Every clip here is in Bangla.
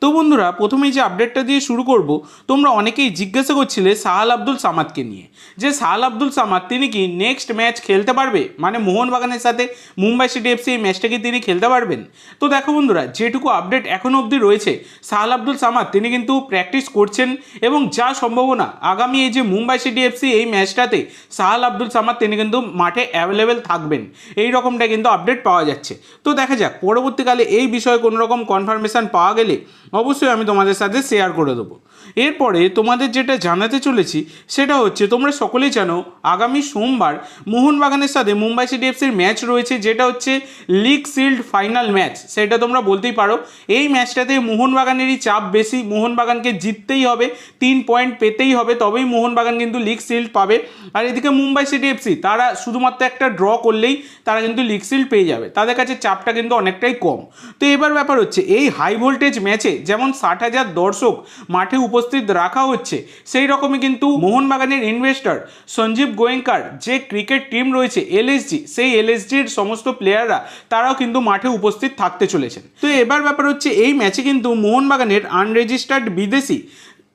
তো বন্ধুরা, প্রথমেই যে আপডেটটা দিয়ে শুরু করব, তোমরা অনেকেই জিজ্ঞাসা করছিলে সাহাল আব্দুল সামাদকে নিয়ে। যে সাহাল আব্দুল সামাদ, তিনি কি নেক্সট ম্যাচ খেলতে পারবে? মানে মোহনবাগানের সাথে মুম্বাই সিটি এফসি এই ম্যাচটা কি তিনি খেলতে পারবেন? তো দেখো বন্ধুরা, যেটুকু আপডেট এখনও অবধি রয়েছে, সাহাল আব্দুল সামাদ, তিনি কিন্তু প্র্যাকটিস করছেন এবং যা সম্ভাবনা, আগামী এই যে মুম্বাই সিটি এফসি এই ম্যাচটাতে সাহাল আব্দুল সামাদ, তিনি কিন্তু মাঠে অ্যাভেলেবেল থাকবেন। এই রকমটা কিন্তু আপডেট পাওয়া যাচ্ছে। তো দেখা যাক, পরবর্তীকালে এই বিষয়ে কোনো রকম কনফার্মেশন পাওয়া গেলে অবশ্যই আমি তোমাদের সাথে শেয়ার করে দেবো। এরপরে তোমাদের যেটা জানাতে চলেছি, সেটা হচ্ছে তোমরা সকলেই জানো, আগামী সোমবার মোহনবাগানের সাথে মুম্বাই সিটি এফসির ম্যাচ রয়েছে, যেটা হচ্ছে লিগ সিল্ড ফাইনাল ম্যাচ সেটা তোমরা বলতেই পারো। এই ম্যাচটাতে মোহনবাগানেরই চাপ বেশি, মোহনবাগানকে জিততেই হবে, তিন পয়েন্ট পেতেই হবে, তবেই মোহনবাগান কিন্তু লিগ সিল্ড পাবে। আর এদিকে মুম্বাই সিটি এফসি, তারা শুধুমাত্র একটা ড্র করলেই তারা কিন্তু লিগ সিল্ড পেয়ে যাবে। তাদের কাছে চাপটা কিন্তু অনেকটাই কম। তো এবার ব্যাপার হচ্ছে, এই হাই ভোল্টেজ ম্যাচে যেমন ষাট হাজার দর্শক মাঠে উপস্থিত রাখা হচ্ছে, সেই রকমই কিন্তু মোহনবাগানের ইনভেস্টর সঞ্জীব গোয়েঙ্কার, যে ক্রিকেট টিম রয়েছে এলএসজি সেই এলএসজির সমস্ত প্লেয়াররা তারাও কিন্তু মাঠে উপস্থিত থাকতে চলেছেন। তো এবার ব্যাপার হচ্ছে, এই ম্যাচে কিন্তু মোহনবাগানের আনরেজিস্টার্ড বিদেশি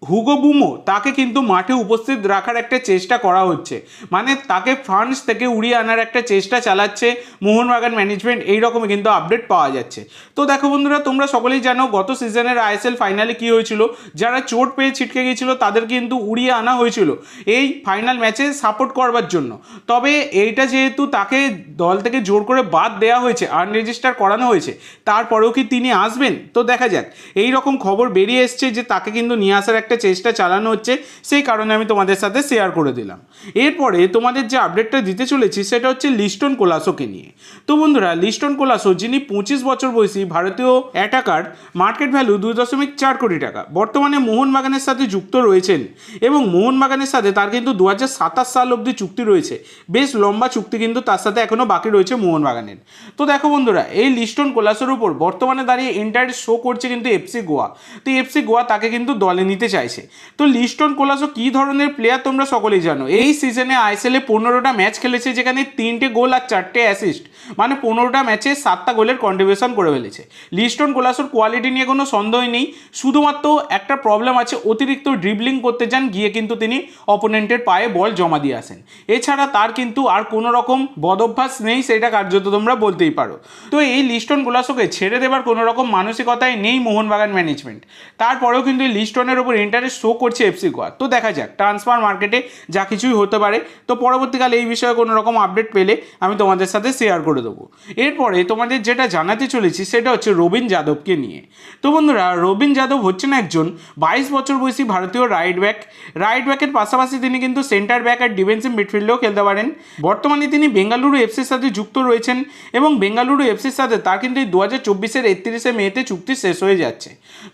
হুগো বুমো তাকে কিন্তু মাঠে উপস্থিত রাখার একটা চেষ্টা করা হচ্ছে। মানে তাকে ফান্ডস থেকে উড়িয়ে আনার একটা চেষ্টা চালাচ্ছে মোহনবাগান ম্যানেজমেন্ট এই রকমই কিন্তু আপডেট পাওয়া যাচ্ছে। তো দেখো বন্ধুরা, তোমরা সকলেই জানো গত সিজনের আইএসএল ফাইনালে কী হয়েছিল? যারা চোট পেয়ে ছিটকে গিয়েছিল, তাদের কিন্তু উড়িয়ে আনা হয়েছিল। এই ফাইনাল ম্যাচে সাপোর্ট করবার জন্য। তবে এইটা যেহেতু তাকে দল থেকে জোর করে বাদ দেওয়া হয়েছে আনরেজিস্টার করানো হয়েছে, তারপরেও কি তিনি আসবেন? তো দেখা যাক। এই রকম খবর বেরিয়ে এসছে যে তাকে কিন্তু নিয়ে আসার একটা চেষ্টা চালানো হচ্ছে, সেই কারণে আমি তোমাদের সাথে শেয়ার করে দিলাম। এরপরে তোমাদের যে আপডেটটা দিতে চলেছি, সেটা হচ্ছে লিস্টন কোলাসোকে নিয়ে। তো বন্ধুরা, লিস্টন কোলাসো, যিনি পঁচিশ বছর বয়সী ভারতীয় অ্যাটাকার মার্কেট ভ্যালু দুই দশমিক চার কোটি টাকা। বর্তমানে মোহনবাগানের সাথে যুক্ত রয়েছেন এবং মোহনবাগানের সাথে তার কিন্তু দু হাজার সাতাশ সাল অবধি চুক্তি রয়েছে। বেশ লম্বা চুক্তি কিন্তু তার সাথে এখনও বাকি রয়েছে মোহনবাগানের। তো দেখো বন্ধুরা, এই লিস্টন কোলাসোর উপর বর্তমানে দাঁড়িয়ে ইন্টারেস্ট শো করছে কিন্তু এফসি গোয়া তো এফসি গোয়া তাকে কিন্তু দলে নিতে চাইছে। তো লিস্টন কোলাসো কী ধরনের প্লেয়ার তোমরা সকলেই জানো? এই সিজনে আইএসএলে পনেরোটা ম্যাচ খেলেছে, যেখানে তিনটে গোল আর চারটে অ্যাসিস্ট মানে পনেরোটা ম্যাচে সাতটা গোলের কন্ট্রিবিউশন করে ফেলেছে। লিস্টন কোলাসোর কোয়ালিটি নিয়ে কোনো সন্দেহই নেই। শুধুমাত্র একটা প্রবলেম আছে, অতিরিক্ত ড্রিবলিং করতে যান গিয়ে কিন্তু তিনি অপোনেন্টের পায়ে বল জমা দিয়ে আসেন। এছাড়া তার কিন্তু আর কোনো রকম বদভ্যাস নেই, সেটা কার্যত তোমরা বলতেই পারো। তো এই লিস্টন কোলাসোকে ছেড়ে দেবার কোনো রকম মানসিকতায় নেই মোহনবাগান ম্যানেজমেন্ট তারপরেও কিন্তু লিস্টনের উপর ইন্টারেস্ট শো করছে এফসি গোয়া তো দেখা যাক ট্রান্সফার মার্কেটে যা কিছুই হতে পারে। তো পরবর্তীকালে এই বিষয়ে কোনো রকম আপডেট পেলে আমি তোমাদের সাথে শেয়ার করে দেবো। এরপরে তোমাদের যেটা জানাতে চলেছি সেটা হচ্ছে রবীন যাদবকে নিয়ে। তো বন্ধুরা, রবীন যাদব হচ্ছেন একজন বাইশ বছর বয়সী ভারতীয় রাইট ব্যাক রাইট ব্যাকের পাশাপাশি তিনি কিন্তু সেন্টার ব্যাক আর ডিফেন্সিভ মিডফিল্ডেও খেলতে পারেন। বর্তমানে তিনি বেঙ্গালুরু এফসির সাথে যুক্ত রয়েছেন এবং বেঙ্গালুরু এফসির সাথে তার কিন্তু এই দু হাজার চব্বিশের একত্রিশে মেতে চুক্তি শেষ হয়ে যাচ্ছে।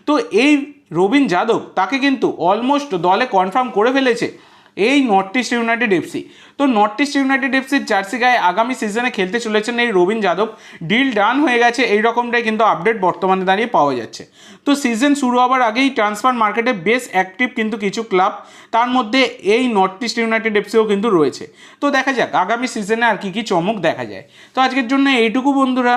তো এই রবীন যাদব তাকে কিন্তু অলমোস্ট দলে কনফার্ম করে ফেলেছে এই নর্থ ইস্ট ইউনাইটেড এফসি তো নর্থ ইস্ট ইউনাইটেড এফসির জার্সি গায়ে আগামী সিজনে খেলতে চলেছেন এই রবীন যাদব। ডিল ডান হয়ে গেছে, এই রকমটাই কিন্তু আপডেট বর্তমানে দাঁড়িয়ে পাওয়া যাচ্ছে। তো সিজন শুরু হওয়ার আগেই ট্রান্সফার মার্কেটে বেশ অ্যাক্টিভ কিন্তু কিছু ক্লাব তার মধ্যে এই নর্থ ইস্ট ইউনাইটেড এফসিও কিন্তু রয়েছে। তো দেখা যাক, আগামী সিজনে আর কী কী চমক দেখা যায়। তো আজকের জন্য এইটুকু বন্ধুরা।